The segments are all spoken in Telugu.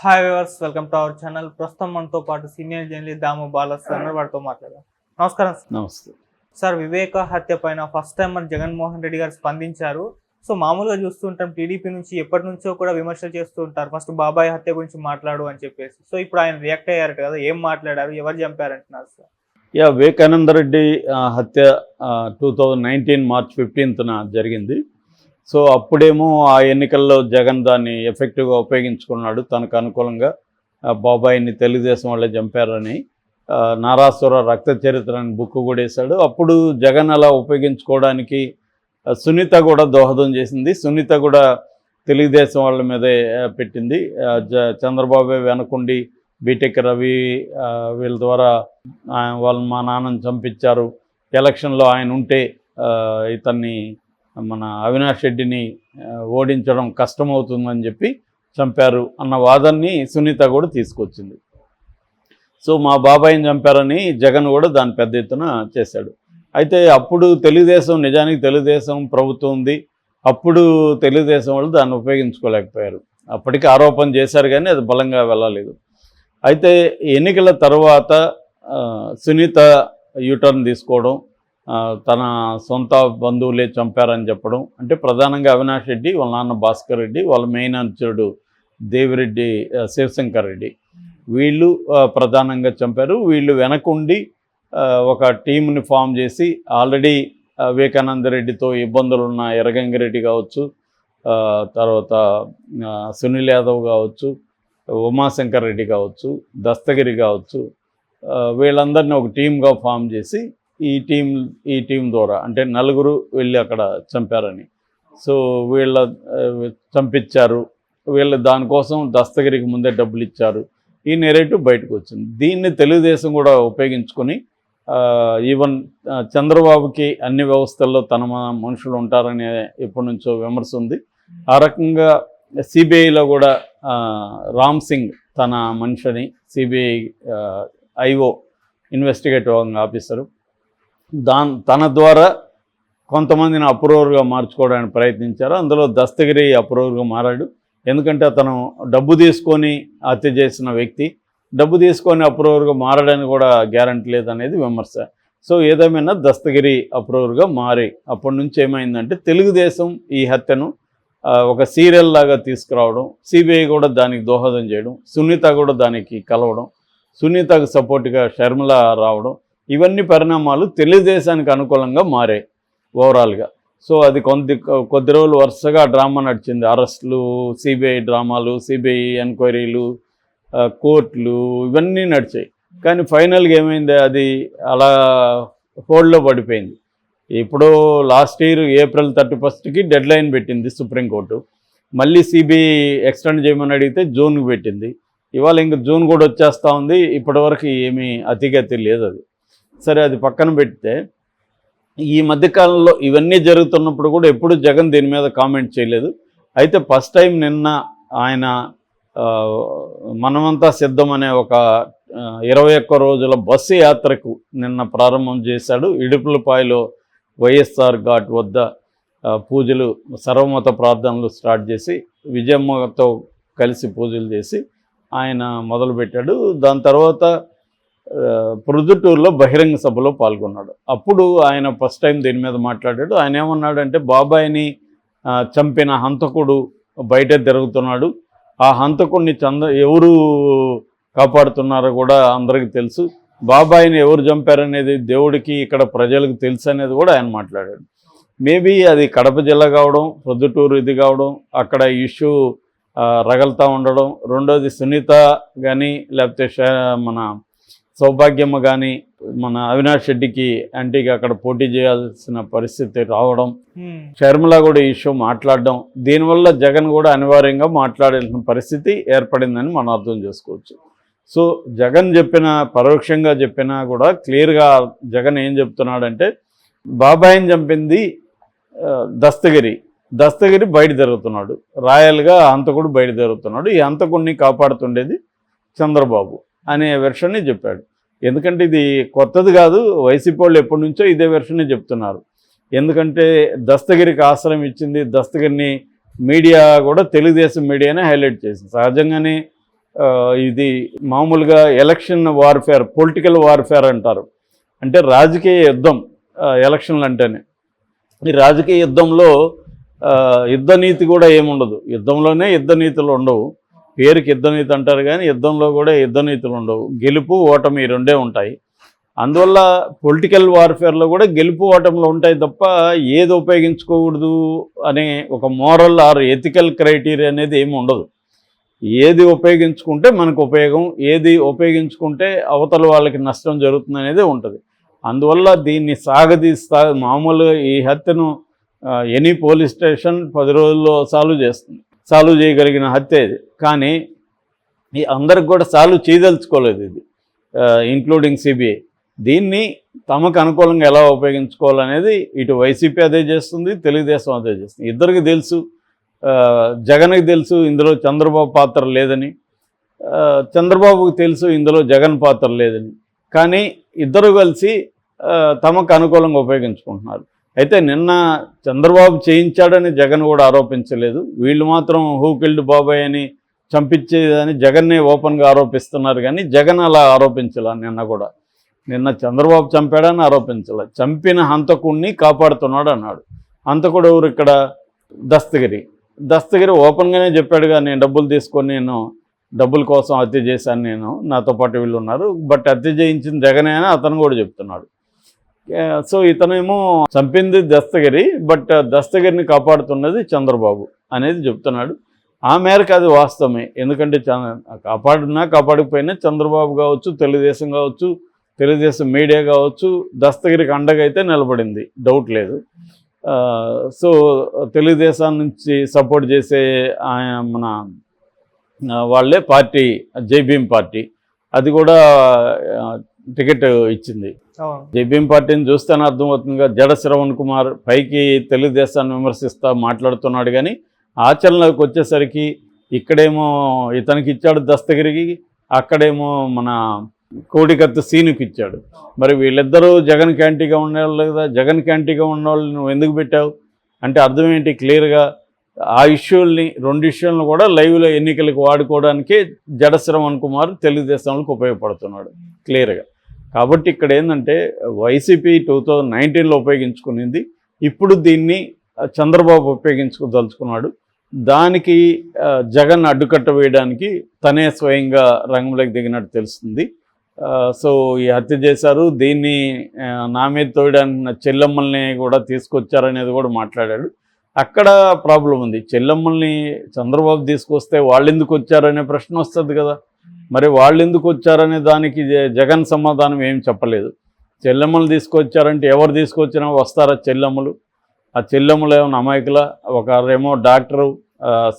Hi viewers welcome to our channel ప్రస్తుతం మనతో పాటు సీనియర్ జర్నలిస్ట్ దాము బాలస్ అన్నారు వారితో మాట్లాడదాం. నమస్కారం సార్. నమస్తే. సార్ వివేక హత్య పైన ఫస్ట్ టైం మన జగన్మోహన్ రెడ్డి గారు స్పందించారు. సో మామూలుగా చూస్తుంటాం టీడీపీ నుంచి ఎప్పటి నుంచో కూడా విమర్శలు చేస్తూ ఉంటారు. ఫస్ట్ బాబాయ్ హత్య గురించి మాట్లాడు అని చెప్పేసి. సో ఇప్పుడు ఆయన రియాక్ట్ అయ్యారట కదా ఏం మాట్లాడారు ఎవరు చంపారంటున్నారు సార్ యా వివేకానంద రెడ్డి హత్య టూ థౌజండ్ నైన్టీన్ మార్చ్ ఫిఫ్టీన్త్న జరిగింది. సో అప్పుడేమో ఆ ఎన్నికల్లో జగన్ దాన్ని ఎఫెక్టివ్గా ఉపయోగించుకున్నాడు. తనకు అనుకూలంగా బాబాయిని తెలుగుదేశం వాళ్ళే చంపారని నారాసుర రక్త చరిత్ర అని బుక్ కూడా వేశాడు. అప్పుడు జగన్ అలా ఉపయోగించుకోవడానికి సునీత కూడా దోహదం చేసింది. సునీత కూడా తెలుగుదేశం వాళ్ళ మీదే పెట్టింది. చంద్రబాబు వెనకుండి బీటెక్ రవి వీళ్ళ ద్వారా వాళ్ళు మా నాన్నని చంపించారు. ఎలక్షన్లో ఆయన ఉంటే ఇతన్ని మన అవినాష్ రెడ్డిని ఓడించడం కష్టమవుతుందని చెప్పి చంపారు అన్న వాదన్ని సునీత కూడా తీసుకొచ్చింది. సో మా బాబాయిని చంపారని జగన్ కూడా దాన్ని పెద్ద ఎత్తున చేశాడు. అయితే అప్పుడు తెలుగుదేశం నిజానికి తెలుగుదేశం ప్రభుత్వం ఉంది. అప్పుడు తెలుగుదేశం వాళ్ళు దాన్ని ఉపయోగించుకోలేకపోయారు. అప్పటికి ఆరోపణ చేశారు కానీ అది బలంగా వెళ్ళలేదు. అయితే ఎన్నికల తర్వాత సునీత యూటర్న్ తీసుకోవడం తన సొంత బంధువులే చంపారని చెప్పడం. అంటే ప్రధానంగా అవినాష్ రెడ్డి వాళ్ళ నాన్న భాస్కర్ రెడ్డి వాళ్ళ మెయిన్ అనుచరుడు దేవిరెడ్డి శివశంకర్ రెడ్డి. వీళ్ళు ప్రధానంగా చంపారు. వీళ్ళు వెనకుండి ఒక టీంని ఫామ్ చేసి ఆల్రెడీ వివేకానంద రెడ్డితో ఇబ్బందులు ఉన్న ఎర్రగంగిరెడ్డి కావచ్చు తర్వాత సునీల్ యాదవ్ కావచ్చు ఉమాశంకర్ రెడ్డి కావచ్చు దస్తగిరి కావచ్చు వీళ్ళందరినీ ఒక టీమ్గా ఫామ్ చేసి ఈ టీం ఈ టీం ద్వారా. అంటే నలుగురు వెళ్ళి అక్కడ చంపారని. సో వీళ్ళ చంపించారు. వీళ్ళు దానికోసం దస్తగిరికి ముందే డబ్బులు ఇచ్చారు ఈ నెరేటివ్ బయటకు వచ్చింది దీన్ని తెలుగుదేశం కూడా ఉపయోగించుకొని ఈవెన్ చంద్రబాబుకి అన్ని వ్యవస్థల్లో తన మనుషులు ఉంటారనే ఎప్పటి నుంచో విమర్శ ఉంది ఆ రకంగా సిబిఐలో కూడా రామ్ సింగ్ తన మనిషిని సిబిఐ ఐఓ ఇన్వెస్టిగేటివ్ ఆఫీసరు దాన్ తన ద్వారా కొంతమందిని అప్రూవర్గా మార్చుకోవడానికి ప్రయత్నించారు. అందులో దస్తగిరి అప్రూవర్గా మారాడు. ఎందుకంటే అతను డబ్బు తీసుకొని హత్య చేసిన వ్యక్తి. డబ్బు తీసుకొని అప్రూవర్గా మారడానికి కూడా గ్యారంటీ లేదనేది విమర్శ. సో ఏదేమైనా దస్తగిరి అప్రూవర్గా మారి అప్పటి నుంచి ఏమైందంటే తెలుగుదేశం ఈ హత్యను ఒక సీరియల్ లాగా తీసుకురావడం సిబిఐ కూడా దానికి దోహదం చేయడం సునీత కూడా దానికి కలవడం సునీతకు సపోర్ట్గా షర్మిల రావడం ఇవన్నీ పరిణామాలు తెలుగుదేశానికి అనుకూలంగా మారాయి ఓవరాల్గా సో అది కొద్ది కొద్ది రోజులు వరుసగా డ్రామా నడిచింది. అరెస్టులు సిబిఐ డ్రామాలు సిబిఐ ఎంక్వైరీలు కోర్టులు ఇవన్నీ నడిచాయి. కానీ ఫైనల్గా ఏమైంది? అది అలా హోల్డ్లో పడిపోయింది. ఇప్పుడు లాస్ట్ ఇయర్ ఏప్రిల్ థర్టీ ఫస్ట్కి డెడ్ లైన్ పెట్టింది సుప్రీంకోర్టు. మళ్ళీ సిబిఐ ఎక్స్టెండ్ చేయమని అడిగితే జూన్కి పెట్టింది. ఇవాళ ఇంకా జూన్ కూడా వచ్చేస్తూ ఉంది. ఇప్పటివరకు ఏమీ అతిగతి లేదు అది. సరే అది పక్కన పెడితే ఈ మధ్యకాలంలో ఇవన్నీ జరుగుతున్నప్పుడు కూడా ఎప్పుడు జగన్ దీని మీద కామెంట్ చేయలేదు. అయితే ఫస్ట్ టైం నిన్న ఆయన మనమంతా సిద్ధం అనే ఒక ఇరవై ఒక్క రోజుల బస్సు యాత్రకు నిన్న ప్రారంభం చేశాడు. ఇడుపులపాయలో వైఎస్ఆర్ ఘాట్ వద్ద పూజలు సర్వమత ప్రార్థనలు స్టార్ట్ చేసి విజయమ్మతో కలిసి పూజలు చేసి ఆయన మొదలుపెట్టాడు. దాని తర్వాత ప్రొద్దుటూరులో బహిరంగ సభలో పాల్గొన్నాడు. అప్పుడు ఆయన ఫస్ట్ టైం దీని మీద మాట్లాడాడు. ఆయన ఏమన్నాడంటే బాబాయిని చంపిన హంతకుడు బయట తిరుగుతున్నాడు. ఆ హంతకుడిని చంద ఎవరు కాపాడుతున్నారో కూడా అందరికీ తెలుసు. బాబాయిని ఎవరు చంపారనేది దేవుడికి ఇక్కడ ప్రజలకు తెలుసు అనేది కూడా ఆయన మాట్లాడాడు. మేబీ అది కడప జిల్లా కావడం ప్రొద్దుటూరు ఇది కావడం అక్కడ ఇష్యూ రగలుతూ ఉండడం. రెండోది సునీత కానీ లేకపోతే మన సౌభాగ్యమ్మ కానీ మన అవినాష్ రెడ్డికి యాంటీగా అక్కడ పోటీ చేయాల్సిన పరిస్థితి రావడం హ్మ్. షర్మిల కూడా ఈ ఇష్యూ మాట్లాడడం దీనివల్ల జగన్ కూడా అనివార్యంగా మాట్లాడాల్సిన పరిస్థితి ఏర్పడిందని మనం అర్థం చేసుకోవచ్చు. సో జగన్ చెప్పిన పరోక్షంగా చెప్పినా కూడా క్లియర్గా జగన్ ఏం చెప్తున్నాడంటే బాబాయిని చంపింది దస్తగిరి. దస్తగిరి బయట తిరుగుతున్నాడు. రాయల్గా హంతకుడు బయట తిరుగుతున్నాడు. ఈ హంతకుడిని కాపాడుతుండేది చంద్రబాబు. అనే వెర్షన్ని చెప్పాడు. ఎందుకంటే ఇది కొత్తది కాదు వైసీపీ వాళ్ళు ఎప్పటి నుంచో ఇదే వెర్షన్ని చెప్తున్నారు. ఎందుకంటే దస్తగిరికి ఆశ్రయం ఇచ్చింది దస్తగిరిని మీడియా కూడా తెలుగుదేశం మీడియానే హైలైట్ చేసింది. సహజంగానే ఇది మామూలుగా ఎలక్షన్ వార్ఫేర్ పొలిటికల్ వార్ఫేర్ అంటారు. అంటే రాజకీయ యుద్ధం ఎలక్షన్లు అంటేనే. ఈ రాజకీయ యుద్ధంలో యుద్ధ నీతి కూడా ఏముండదు. యుద్ధంలోనే యుద్ధ నీతులు ఉండవు. పేరుకి యుద్ధనీతి అంటారు కానీ యుద్ధంలో కూడా యుద్ధ నీతులు ఉండవు. గెలుపు ఓటమి ఈ రెండే ఉంటాయి. అందువల్ల పొలిటికల్ వార్ఫేర్లో కూడా గెలుపు ఓటములు ఉంటాయి తప్ప ఏది ఉపయోగించుకోకూడదు అనే ఒక మోరల్ ఆర్ ఎథికల్ క్రైటీరియా అనేది ఏమి ఉండదు. ఏది ఉపయోగించుకుంటే మనకు ఉపయోగం ఏది ఉపయోగించుకుంటే అవతల వాళ్ళకి నష్టం జరుగుతుంది అనేది ఉంటుంది. అందువల్ల దీన్ని సాగదీస్తా మామూలుగా ఈ హత్యను ఎనీ పోలీస్ స్టేషన్ పది రోజుల్లో సాల్వ్ చేస్తుంది. సాల్వ్ చేయగలిగిన హత్య ఇది. కానీ ఈ అందరికి కూడా సాల్వ్ చేయదలుచుకోలేదు ఇది ఇంక్లూడింగ్ సిబిఐ దీన్ని తమకు అనుకూలంగా ఎలా ఉపయోగించుకోవాలనేది ఇటు వైసీపీ అదే చేస్తుంది తెలుగుదేశం అదే చేస్తుంది. ఇద్దరికి తెలుసు జగన్కి తెలుసు ఇందులో చంద్రబాబు పాత్ర లేదని. చంద్రబాబుకి తెలుసు ఇందులో జగన్ పాత్ర లేదని. కానీ ఇద్దరు కలిసి తమకు అనుకూలంగా ఉపయోగించుకుంటున్నారు. అయితే నిన్న చంద్రబాబు చేయించాడని జగన్ కూడా ఆరోపించలేదు. వీళ్ళు మాత్రం హూ కిల్డ్ బాబాయ్ అని చంపించేదని జగన్నే ఓపెన్గా ఆరోపిస్తున్నారు కానీ జగన్ అలా ఆరోపించలే నిన్న కూడా. నిన్న చంద్రబాబు చంపాడని ఆరోపించలే. చంపిన హంతకుణ్ణి కాపాడుతున్నాడు అన్నాడు. హంతకుడు ఎవరు ఇక్కడ? దస్తగిరి. దస్తగిరి ఓపెన్గానే చెప్పాడుగా నేను డబ్బులు తీసుకొని నేను డబ్బుల కోసం హత్య చేశాను నేను. నాతో పాటు వీళ్ళు ఉన్నారు. బట్ హత్య చేయించిన జగనే అని అతను కూడా చెప్తున్నాడు. సో ఇతనేమో చంపింది దస్తగిరి బట్ దస్తగిరిని కాపాడుతున్నది చంద్రబాబు అనేది చెప్తున్నాడు. ఆ మేరకు అది వాస్తవమే. ఎందుకంటే కాపాడినా కాపాడకపోయినా చంద్రబాబు కావచ్చు తెలుగుదేశం కావచ్చు తెలుగుదేశం మీడియా కావచ్చు దస్తగిరికి అండగా అయితే నిలబడింది. డౌట్ లేదు. సో తెలుగుదేశం నుంచి సపోర్ట్ చేసే మన వాళ్ళే పార్టీ జైభీం పార్టీ. అది కూడా టికెట్ ఇచ్చింది. అవును. పార్టీని చూస్తేనే అర్థమవుతుందిగా. జడ శ్రవణ్ కుమార్ పైకి తెలుగుదేశాన్ని విమర్శిస్తా మాట్లాడుతున్నాడు కానీ ఆచరణలోకి వచ్చేసరికి ఇక్కడేమో ఇతనికి ఇచ్చాడు దస్తగిరికి అక్కడేమో మన కోడికత్తు సీనుకి ఇచ్చాడు. మరి వీళ్ళిద్దరూ జగన్ క్యాంటీగా ఉండేవాళ్ళు కదా జగన్ క్యాంటీగా ఉన్నవాళ్ళు నువ్వు ఎందుకు పెట్టావు? అంటే అర్థం ఏంటి క్లియర్గా? ఆ ఇష్యూల్ని రెండు ఇష్యూలను కూడా లైవ్లో ఎన్నికలకు వాడుకోవడానికి జడశ్రవణ్ కుమార్ తెలుగుదేశంలోకి ఉపయోగపడుతున్నాడు క్లియర్గా. కాబట్టి ఇక్కడ ఏంటంటే వైసీపీ టూ థౌజండ్ నైన్టీన్లో ఉపయోగించుకునింది. ఇప్పుడు దీన్ని చంద్రబాబు ఉపయోగించుకోదలుచుకున్నాడు. దానికి జగన్ అడ్డుకట్ట వేయడానికి తనే స్వయంగా రంగంలోకి దిగినట్టు తెలుస్తుంది. సో ఈ హత్య చేశారు. దీన్ని నా మీద తోయడానికి నా కూడా తీసుకొచ్చారనేది కూడా మాట్లాడాడు. అక్కడ ప్రాబ్లం ఉంది. చెల్లమ్మల్ని చంద్రబాబు తీసుకొస్తే వాళ్ళు ఎందుకు వచ్చారనే ప్రశ్న వస్తుంది కదా. మరి వాళ్ళు ఎందుకు వచ్చారనే దానికి జగన్ సమాధానం ఏం చెప్పలేదు. చెల్లెమ్మలు తీసుకొచ్చారంటే ఎవరు తీసుకొచ్చినా వస్తారా చెల్లెమ్మలు? ఆ చెల్లెమ్మలు ఏమైనా అమాయకుల? ఒకరేమో డాక్టరు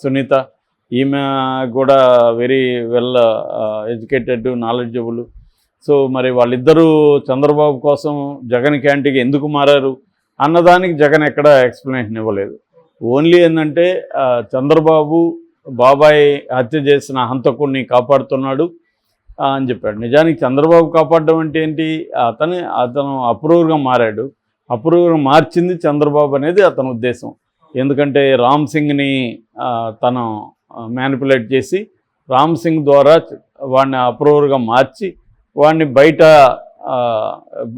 సునీత ఈమె కూడా very well educated knowledgeable. So మరి వాళ్ళిద్దరూ చంద్రబాబు కోసం జగన్ క్యాంటీకి ఎందుకు మారారు? అన్నదానికి జగన్ ఎక్కడ ఎక్స్ప్లెనేషన్ ఇవ్వలేదు. ఓన్లీ ఏంటంటే చంద్రబాబు బాబాయ్ హత్య చేసిన హంతకుడిని కాపాడుతున్నాడు అని చెప్పాడు. నిజానికి చంద్రబాబు కాపాడడం అంటే ఏంటి? అతను అతను అప్రూవర్గా మారాడు. అప్రూవర్గా మార్చింది చంద్రబాబు అనేది అతని ఉద్దేశం. ఎందుకంటే రామ్ సింగ్ని తను మ్యానిపులేట్ చేసి రామ్ సింగ్ ద్వారా వాడిని అప్రూవర్గా మార్చి వాడిని బయట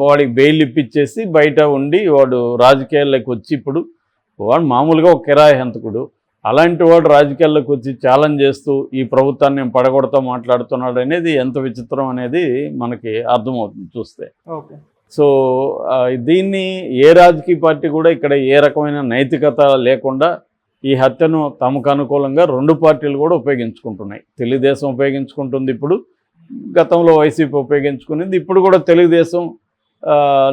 వాడికి బెయిల్ ఇప్పించేసి బయట ఉండి వాడు రాజకీయాల్లోకి వచ్చి ఇప్పుడు వాడు మామూలుగా ఒక కిరాయి హంతకుడు. అలాంటి వాడు రాజకీయాల్లోకి వచ్చి ఛాలెంజ్ చేస్తూ ఈ ప్రభుత్వాన్ని నేను పడగొడతా మాట్లాడుతున్నాడు అనేది ఎంత విచిత్రం అనేది మనకి అర్థమవుతుంది చూస్తే. సో దీన్ని ఏ రాజకీయ పార్టీ కూడా ఇక్కడ ఏ రకమైన నైతికత లేకుండా ఈ హత్యను తమకు అనుకూలంగా రెండు పార్టీలు కూడా ఉపయోగించుకుంటున్నాయి. తెలుగుదేశం ఉపయోగించుకుంటుంది ఇప్పుడు గతంలో వైసీపీ ఉపయోగించుకునేది ఇప్పుడు కూడా తెలుగుదేశం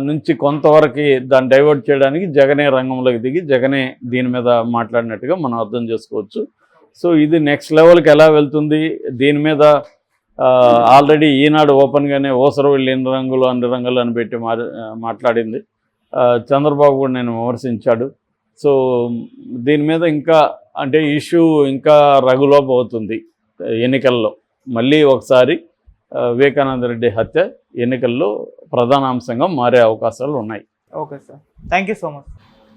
నుంచి కొంతవరకు దాన్ని డైవర్ట్ చేయడానికి జగనే రంగంలోకి దిగి జగనే దీని మీద మాట్లాడినట్టుగా మనం అర్థం చేసుకోవచ్చు. సో ఇది నెక్స్ట్ లెవెల్కి ఎలా వెళ్తుంది? దీని మీద ఆల్రెడీ ఈనాడు ఓపెన్గానే ఓసరు వెళ్ళిన ఎన్ని రంగులు అన్ని రంగులు అని పెట్టి మాట్లాడింది. చంద్రబాబు కూడా నేను విమర్శించాడు. సో దీని మీద ఇంకా అంటే ఇష్యూ ఇంకా రగులోపు అవుతుంది ఎన్నికల్లో. మళ్ళీ ఒకసారి వివేకానంద రెడ్డి హత్య ఎన్నికల్లో ప్రధాన అంశంగా మారే అవకాశాలు ఉన్నాయి. Okay sir. Thank you so much